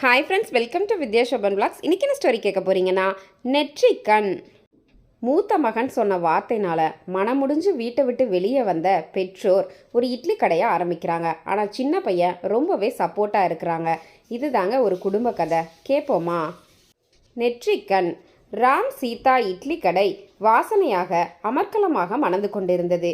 Hi friends welcome to Vidya Sobhan blogs இன்றைக்கி என்ன story கேட்க போகிறீங்கன்னா நெற்றிக்கண். மூத்த மகன் சொன்ன வார்த்தைனால முடிஞ்சு வீட்டை விட்டு வெளியே வந்த பெற்றோர் ஒரு இட்லி கடையை ஆரம்பிக்கிறாங்க. ஆனால் சின்ன பையன் ரொம்பவே சப்போர்ட்டாக இருக்கிறாங்க. இதுதாங்க ஒரு குடும்ப கதை. கேட்போமா நெற்றிக்கண். ராம் சீதா இட்லி கடை வாசனையாக அமர்க்கலமாக மணந்து கொண்டிருந்தது.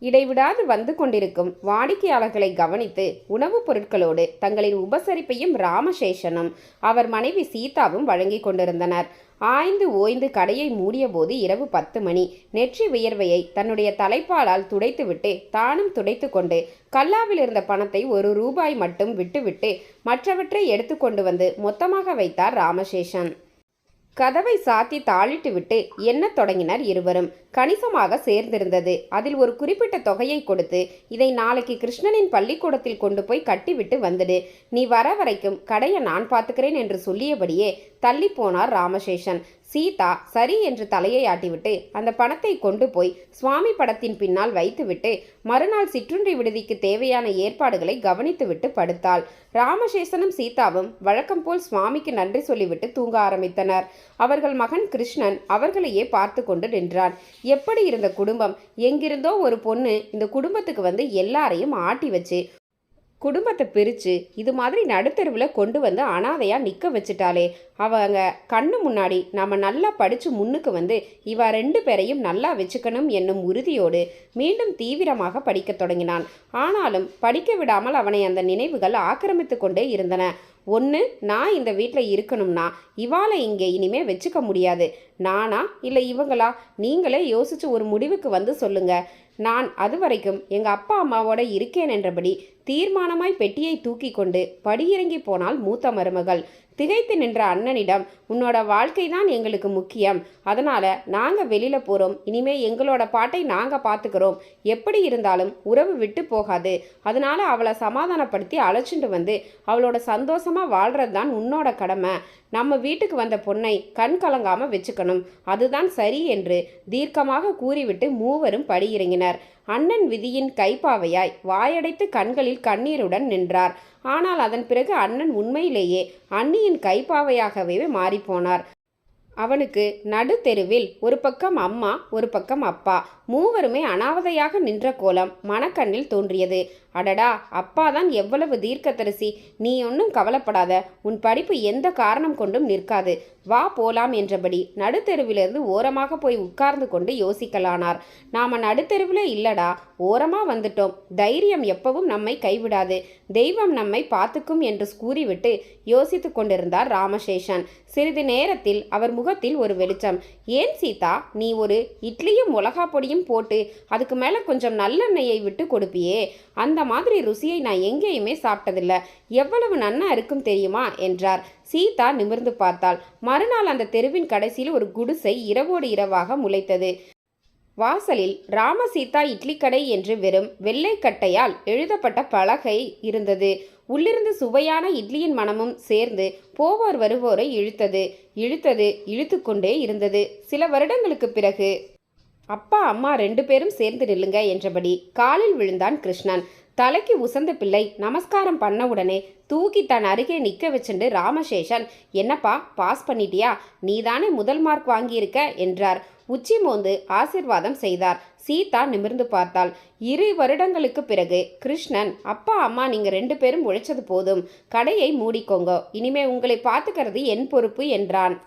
இடைவிடாது வந்து கொண்டிருக்கும் வாடிக்கையாளர்களை கவனித்து உணவுப் பொருட்களோடு தங்களின் உபசரிப்பையும் ராமசேஷனும் அவர் மனைவி சீதாவும் வழங்கி கொண்டிருந்தனர். ஆய்ந்து ஓய்ந்து கடையை மூடியபோது இரவு பத்து மணி. நெற்றி வியர்வையை தன்னுடைய தலைப்பாலால் துடைத்துவிட்டு தானும் துடைத்து கொண்டு கல்லாவில் இருந்த பணத்தை ஒரு ரூபாய் மட்டும் விட்டுவிட்டு மற்றவற்றை எடுத்துக்கொண்டு வந்து மொத்தமாக வைத்தார் ராமசேஷன். கதவை சாத்தி தாளிட்டு விட்டு எண்ணத் தொடங்கினர் இருவரும். கணிசமாக சேர்ந்திருந்தது. அதில் ஒரு குறிப்பிட்ட தொகையை கொடுத்து இதை நாளைக்கு கிருஷ்ணனின் பள்ளிக்கூடத்தில் கொண்டு போய் கட்டிவிட்டு வந்துடு. நீ வர வரைக்கும் கடையை நான் பார்த்துக்கிறேன் என்று சொல்லியபடியே தள்ளி போனார் ராமசேஷன். சீதா சரி என்று தலையை ஆட்டிவிட்டு அந்த பணத்தை கொண்டு போய் சுவாமி படத்தின் பின்னால் வைத்துவிட்டு மறுநாள் சிற்றுண்டி விடுதிக்கு தேவையான ஏற்பாடுகளை கவனித்துவிட்டு படுத்தாள். ராமசேஷனும் சீதாவும் வழக்கம் போல் சுவாமிக்கு நன்றி சொல்லிவிட்டு தூங்க ஆரம்பித்தனர். அவர்கள் மகன் கிருஷ்ணன் அவர்களையே பார்த்து கொண்டு நின்றான். எப்படி இருந்த குடும்பம்? எங்கிருந்தோ ஒரு பொண்ணு இந்த குடும்பத்துக்கு வந்து எல்லாரையும் ஆட்டி வச்சு குடும்பத்தை பிரித்து இது மாதிரி நடுத்தெருவில் கொண்டு வந்து அனாதையாக நிற்க வச்சுட்டாலே அவங்க கண்ணு முன்னாடி நாம் நல்லா படித்து முன்னுக்கு வந்து இவ ரெண்டு பேரையும் நல்லா வச்சுக்கணும் என்னும் உறுதியோடு மீண்டும் தீவிரமாக படிக்கத் தொடங்கினான். ஆனாலும் படிக்க விடாமல் அவனை அந்த நினைவுகள் ஆக்கிரமித்து கொண்டே இருந்தன. ஒன்று நான் இந்த வீட்டில் இருக்கணும்னா இவாளை இங்கே இனிமே வச்சுக்க முடியாது. நானா இல்லை இவங்களா? நீங்களே யோசிச்சு ஒரு முடிவுக்கு வந்து சொல்லுங்க. நான் அது வரைக்கும் எங்கள் அப்பா அம்மாவோட இருக்கேன் என்றபடி தீர்மானமாய் பெட்டியை தூக்கி கொண்டு படியிறங்கி போனால் மூத்த மருமகள். திகைத்து நின்ற அண்ணனிடம் உன்னோட வாழ்க்கை தான் எங்களுக்கு முக்கியம். அதனால் நாங்கள் வெளியில் போகிறோம் இனிமே எங்களோட பாட்டை நாங்கள் பார்த்துக்கிறோம் எப்படி இருந்தாலும் உறவு விட்டு போகாது. அதனால் அவளை சமாதானப்படுத்தி அழைச்சிட்டு வந்து அவளோட சந்தோஷமாக வாழ்கிறது தான் உன்னோட கடமை. நம்ம வீட்டுக்கு வந்த பொண்ணை கண் கலங்காமல் வச்சுக்கணும். அதுதான் சரி என்று தீர்க்கமாக கூறிவிட்டு மூவரும் படியிறங்கினர். அண்ணன் விதியின் கைப்பாவையாய் வாயடைத்து கண்களில் கண்ணீருடன் நின்றார். ஆனால் அதன் பிறகு அண்ணன் உண்மையிலேயே அண்ணியின் கைப்பாவையாகவே மாறிப்போனார். அவனுக்கு நடுத்தெருவில் ஒரு பக்கம் அம்மா ஒரு பக்கம் அப்பா. மூவருமே அனாவதையாக நின்ற கோலம் மனக்கண்ணில் தோன்றியது. அடடா அப்பா தான் எவ்வளவு தீர்க்கதரிசி. நீ ஒன்றும் கவலைப்படாத. உன் படிப்பு எந்த காரணம் கொண்டும் நிற்காது. வா போலாம் என்றபடி நடுத்தெருவிலிருந்து ஓரமாக போய் உட்கார்ந்து கொண்டு யோசிக்கலானார். நாம நடுத்தெருவில் இல்லடா ஓரமாக வந்துட்டோம். தைரியம் எப்பவும் நம்மை கைவிடாது. தெய்வம் நம்மை பார்த்துக்கும் என்று கூறிவிட்டு யோசித்து கொண்டிருந்தார் ராமசேஷன். சிறிது நேரத்தில் அவர் முகத்தில் ஒரு வெளிச்சம். ஏன் சீதா நீ ஒரு இட்லியும் மிளகா பொடியும் போட்டு அதுக்கு மேலே கொஞ்சம் நல்லெண்ணெயை விட்டு கொடுப்பியே? அந்த மாதிரி ருசியை நான் எங்கேயுமே சாப்பிட்டதில்ல. எவ்வளவு நன்னா இருக்கும் தெரியுமா? என்றார். சீதா நிமிர்ந்து பார்த்தாள். மறுநாள் அந்த தெருவின் கடைசியில் ஒரு குடிசை இரவோடு இரவாக முளைத்தது. வாசலில் ராமசீதா இட்லி கடை என்று வெறும் வெள்ளைக்கட்டையால் எழுதப்பட்ட பலகை இருந்தது. உள்ளிருந்து சுவையான இட்லியின் மனமும் சேர்ந்து போவோர் வருவோரை இழுத்தது. இழுத்தது இழுத்துக்கொண்டே இருந்தது. சில வருடங்களுக்கு பிறகு அப்பா அம்மா ரெண்டு பேரும் சேர்ந்து நில்லுங்க என்றபடி காலில் விழுந்தான் கிருஷ்ணன். தலைக்கு உசந்த பிள்ளை. நமஸ்காரம் பண்ண உடனே தூக்கி தன் அருகே நிற்க வச்சுண்டு ராமசேஷன். என்னப்பா பாஸ் பண்ணிட்டியா? நீதானே முதல் மார்க் வாங்கியிருக்க? என்றார். உச்சி மோந்து ஆசிர்வாதம் செய்தார். சீதா நிமிர்ந்து பார்த்தாள். இரு வருடங்களுக்கு பிறகு கிருஷ்ணன் அப்பா அம்மா நீங்க ரெண்டு பேரும் உழைச்சது போதும். கடையை மூடிக்கோங்க. இனிமே உங்களை பார்த்துக்கிறது என் பொறுப்பு என்றான்.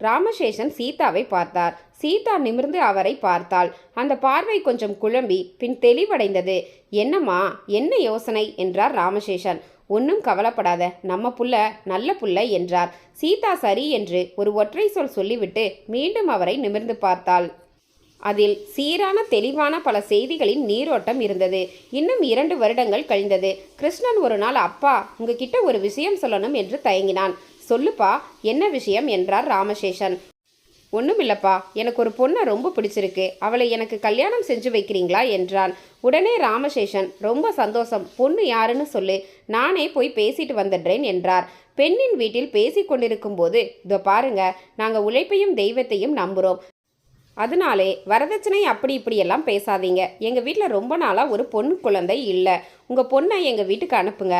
ராமசேஷன் சீதாவை பார்த்தார். சீதா நிமிர்ந்து அவரை பார்த்தாள். அந்த பார்வை கொஞ்சம் குழம்பி பின் தெளிவடைந்தது. என்னம்மா என்ன யோசனை? என்றார் ராமசேஷன். ஒன்றும் கவலைப்படாத நம்ம புள்ள நல்ல புள்ள என்றார். சீதா சரி என்று ஒரு ஒற்றை சொல் சொல்லிவிட்டு மீண்டும் அவரை நிமிர்ந்து பார்த்தாள். அதில் சீரான தெளிவான பல செய்திகளின் நீரோட்டம் இருந்தது. இன்னும் இரண்டு வருடங்கள் கழிந்தது. கிருஷ்ணன் ஒரு நாள் அப்பா உங்ககிட்ட ஒரு விஷயம் சொல்லணும் என்று தயங்கினான். சொல்லுப்பா என்ன விஷயம் என்றார் ராமசேஷன். ஒன்றுமில்லப்பா எனக்கு ஒரு பொண்ணை ரொம்ப பிடிச்சிருக்கு. அவளை எனக்கு கல்யாணம் செஞ்சு வைக்கிறீங்களா என்றான். உடனே ராமசேஷன் ரொம்ப சந்தோஷம் பொண்ணு யாருன்னு சொல்லு. நானே போய் பேசிட்டு வந்துடுறேன் என்றார். பெண்ணின் வீட்டில் பேசி கொண்டிருக்கும் போது இதோ பாருங்க நாங்கள் உழைப்பையும் தெய்வத்தையும் நம்புகிறோம் அதனாலே வரதட்சணை அப்படி இப்படியெல்லாம் பேசாதீங்க. எங்கள் வீட்டில் ரொம்ப நாளாக ஒரு பொண்ணு குழந்தை இல்லை. உங்கள் பொண்ணை எங்கள் வீட்டுக்கு அனுப்புங்க.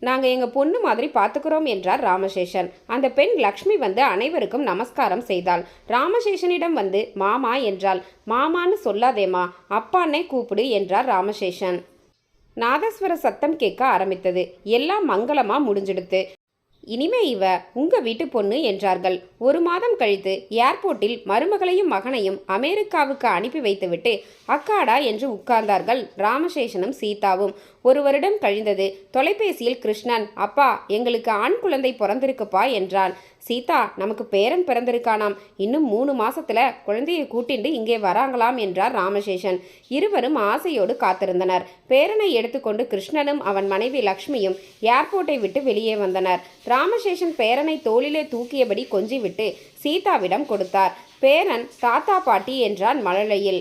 நாங்கள் எங்கள் பொண்ணு மாதிரி பார்த்துக்கிறோம் என்றார் ராமசேஷன். அந்த பெண் லக்ஷ்மி வந்து அனைவருக்கும் நமஸ்காரம் செய்தாள். ராமசேஷனிடம் வந்து மாமா என்றாள். மாமான்னு சொல்லாதேம்மா அப்பான்னே கூப்பிடு என்றார் ராமசேஷன். நாதஸ்வர சத்தம் கேட்க ஆரம்பித்தது. எல்லாம் மங்களமாக முடிஞ்சிடுத்து. இனிமே இவ உங்க வீட்டு பொண்ணு என்றார்கள். ஒரு மாதம் கழித்து ஏர்போர்ட்டில் மருமகளையும் மகனையும் அமெரிக்காவுக்கு அனுப்பி வைத்துவிட்டு அக்காடா என்று உட்கார்ந்தார்கள் ராமசேஷனும் சீதாவும். ஒரு வருடம் கழிந்தது. தொலைபேசியில் கிருஷ்ணன் அப்பா எங்களுக்கு ஆண் குழந்தை பிறந்திருக்குப்பா என்றான். சீதா நமக்கு பேரன் பிறந்திருக்கானாம். இன்னும் மூணு மாசத்துல குழந்தையை கூட்டிண்டு இங்கே வராங்களாம் என்றார் ராமசேஷன். இருவரும் ஆசையோடு காத்திருந்தனர். பேரனை எடுத்துக்கொண்டு கிருஷ்ணனும் அவன் மனைவி லக்ஷ்மியும் ஏர்போர்ட்டை விட்டு வெளியே வந்தனர். ராமசேஷன் பேரனை தோளிலே தூக்கியபடி கொஞ்சிவிட்டு சீதாவிடம் கொடுத்தார். பேரன் தாத்தா பாட்டி என்றான் மழலையில்.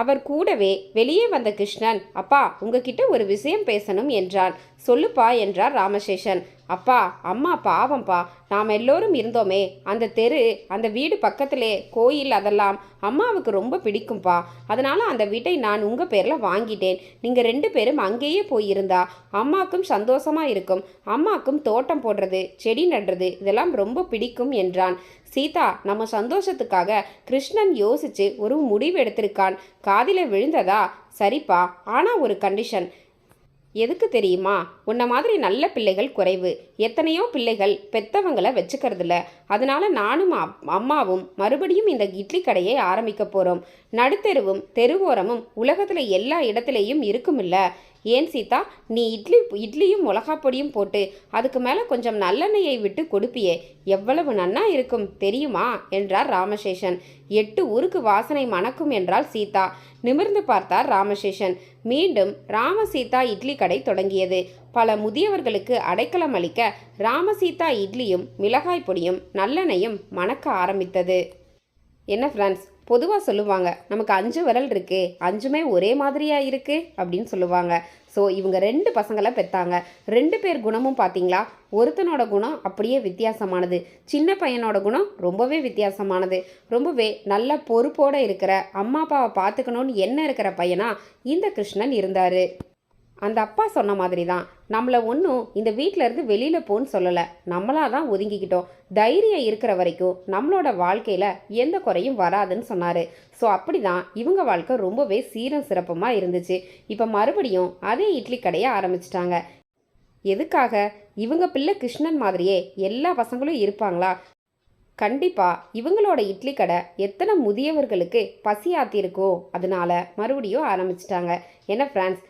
அவர் கூடவே வெளியே வந்த கிருஷ்ணன் அப்பா உங்ககிட்ட ஒரு விஷயம் பேசணும் என்றான். சொல்லுப்பா என்றார் ராமசேஷன். அப்பா அம்மா பாவம்ப்பா நாம் எல்லோரும் இருந்தோமே. அந்த தெரு அந்த வீடு பக்கத்திலே கோயில் அதெல்லாம் அம்மாவுக்கு ரொம்ப பிடிக்கும்ப்பா அதனால் அந்த வீட்டை நான் உங்கள் பேரில் வாங்கிட்டேன். நீங்கள் ரெண்டு பேரும் அங்கேயே போயிருந்தா அம்மாக்கும் சந்தோஷமாக இருக்கும். அம்மாக்கும் தோட்டம் போடுறது செடி நடுறது இதெல்லாம் ரொம்ப பிடிக்கும் என்றான். சீதா நம்ம சந்தோஷத்துக்காக கிருஷ்ணன் யோசிச்சு ஒரு முடிவு எடுத்திருக்கான். காதில விழுந்ததா? சரிப்பா. ஆனால் ஒரு கண்டிஷன் எதுக்கு தெரியுமா? உன்ன மாதிரி நல்ல பிள்ளைகள் குறைவு. எத்தனையோ பிள்ளைகள் பெத்தவங்களை வச்சுக்கிறதில்ல. அதனால நானும் அப்- அம்மாவும் மறுபடியும் இந்த இட்லி கடையை ஆரம்பிக்க போகிறோம் நடுத்தெருவும் தெருவோரமும் உலகத்தில் எல்லா இடத்துலையும் இருக்குமில்ல. ஏன் சீதா? நீ இட்லி இட்லியும் மிளகாப் பொடியும் போட்டு அதுக்கு மேலே கொஞ்சம் நல்லெண்ணெயை விட்டு கொடுப்பியே எவ்வளவு நன்னா இருக்கும் தெரியுமா? என்றார் ராமசேஷன். எட்டு ஊருக்கு வாசனை மணக்கும் என்றால் சீதா. நிமிர்ந்து பார்த்தார் ராமசேஷன். மீண்டும் ராமசீதா இட்லி கடை தொடங்கியது. பல முதியவர்களுக்கு அடைக்கலம் அளிக்க ராமசீதா இட்லியும் மிளகாய் பொடியும் நல்லெண்ணையும் மணக்க ஆரம்பித்தது. என்ன ஃப்ரெண்ட்ஸ் பொதுவாக சொல்லுவாங்க நமக்கு அஞ்சு விரல் இருக்குது அஞ்சுமே ஒரே மாதிரியாக இருக்குது அப்படின்னு சொல்லுவாங்க. ஸோ இவங்க ரெண்டு பசங்களை பெற்றாங்க ரெண்டு பேர் குணமும் பார்த்தீங்களா ஒருத்தனோட குணம் அப்படியே வித்தியாசமானது. சின்ன பையனோட குணம் ரொம்பவே வித்தியாசமானது. ரொம்பவே நல்ல பொறுப்போடு இருக்கிற அம்மா அப்பாவை பார்த்துக்கணும்னு என்ன இருக்கிற பையனா இந்த கிருஷ்ணன் இருந்தார். அந்த அப்பா சொன்ன மாதிரி தான் நம்மளை ஒன்றும் இந்த வீட்டிலேருந்து இருந்து வெளியில் போன்னு சொல்லலை. நம்மளா தான் ஒதுங்கிக்கிட்டோம். தைரியம் இருக்கிற வரைக்கும் நம்மளோட வாழ்க்கையில் எந்த குறையும் வராதுன்னு சொன்னார். ஸோ அப்படி தான் இவங்க வாழ்க்கை ரொம்பவே சீரம் சிறப்பமாக இருந்துச்சு. இப்போ மறுபடியும் அதே இட்லி கடையை ஆரம்பிச்சிட்டாங்க. எதுக்காக? இவங்க பிள்ளை கிருஷ்ணன் மாதிரியே எல்லா பசங்களும் இருப்பாங்களா? கண்டிப்பாக இவங்களோட இட்லி கடை எத்தனை முதியவர்களுக்கு பசியாத்திருக்கோ? அதனால மறுபடியும் ஆரம்பிச்சிட்டாங்க. ஏன்னா ஃப்ரான்ஸ்